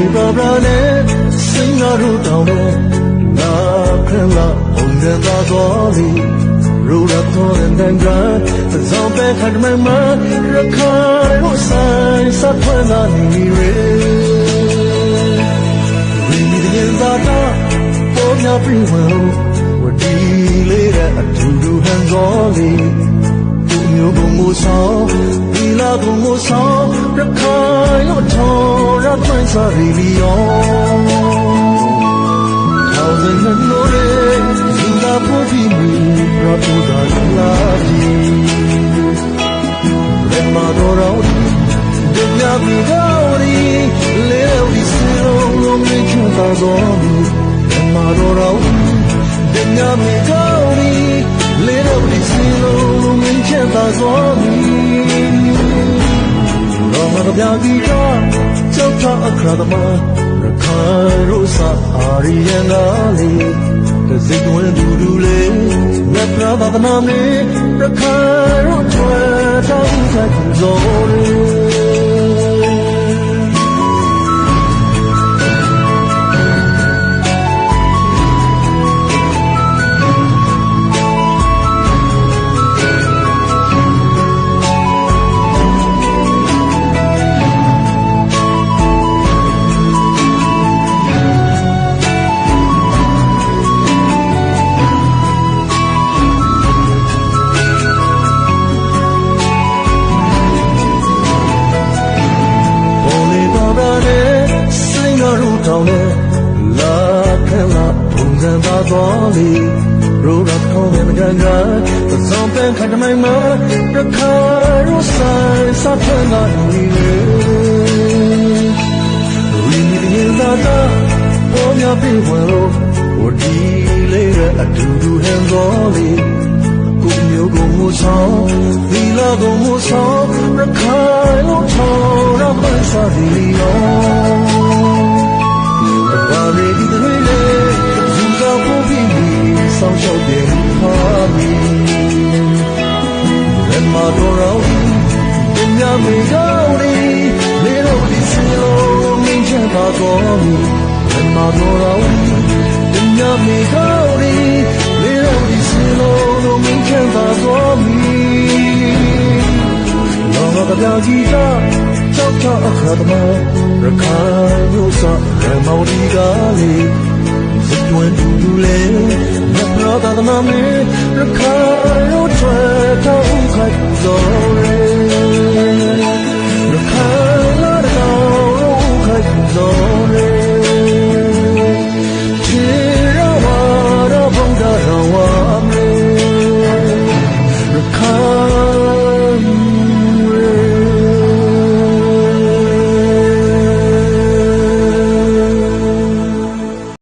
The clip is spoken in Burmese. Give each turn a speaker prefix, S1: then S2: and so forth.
S1: လေးပါပါနဲ့စင်ရတို့တောင်းတော့နာခရလာဘုံရသာတော်လီရူရတော်တဲ့တန်ကဇောင်းပဲခတ်မမရခါရိုဆိုင်စပ်ဖွင့်လာနေရေဝီမီတဲ့သာတာပေါ်များပြီးဝဲဝဒီလေးတဲ့အတူတူဟန်စောလေးသူမျိုးဘုံမဆောင်ဒီလာဘုံမဆောင်ရခိုင်လို့ထော် ရပွင့်စားရီလီယောထောင်တဲ့နိုးလေးသူသာဖို့ပြီးမီရတူတာလာပြီးလက်မတော်တော်ဒီညပြီးတော့ဒီလေဒီစီလုံးလုံးမြ င်ချတာတော့လက်မတော်တော်ဒီညပြီးတော့ဒီလေဒီစီလုံးလုံးမြင်ချတာတော့လောမကပြာကြီးကကြောက်တာအခါသမားရခိုင်ရိုးစာအာရီယန်နာလေးတစိတ်ဝင်ဒူဒူလေးမြတ်ပြသာသနာမေရခိုင်ရိုးထွယ်တောင်းဆိုင်ကြိုး ရူတောင်းနဲ့လာခဲလာဘုံစံသာတော်လေရိုးရခေါင်းနဲ့ကန်ကသစောင်းပန်းခတ်မိုင်မှာရခါရိုးဆိုင်စပ်ထွန်းလာနေလေဝီမီရင်သာတာပေါ်များပြေဝဲလို့ဝဒီလေးကအတူတူဟန်တော်လေးကိုမျိုးကိုမဆောင်သီလာကိုမဆောင်ရခိုင်လို့ထော်ရမစားဒီယော ဆောင်ရှောက်တဲ့ခါမီရမတော်တော်ဒီညမေကောင်းဒီလေတော့ဒီစီလုံးမင်းချတာတော်မီရမတော်တော်ဒီညမေကောင်းဒီလေတော့ဒီစီလုံးလုံးမင်းချတာတော်မီလောကပြာကြီးကကြောက်ကြောက်အခါသမားရခိုင်မျိုးစရမောင်ဒီကလေးစိ တ်ဝင်တူတူလေးမပရာသာသနာမေရခိုင်ရိုးထွယ်ထောက်ခိုက်သောရ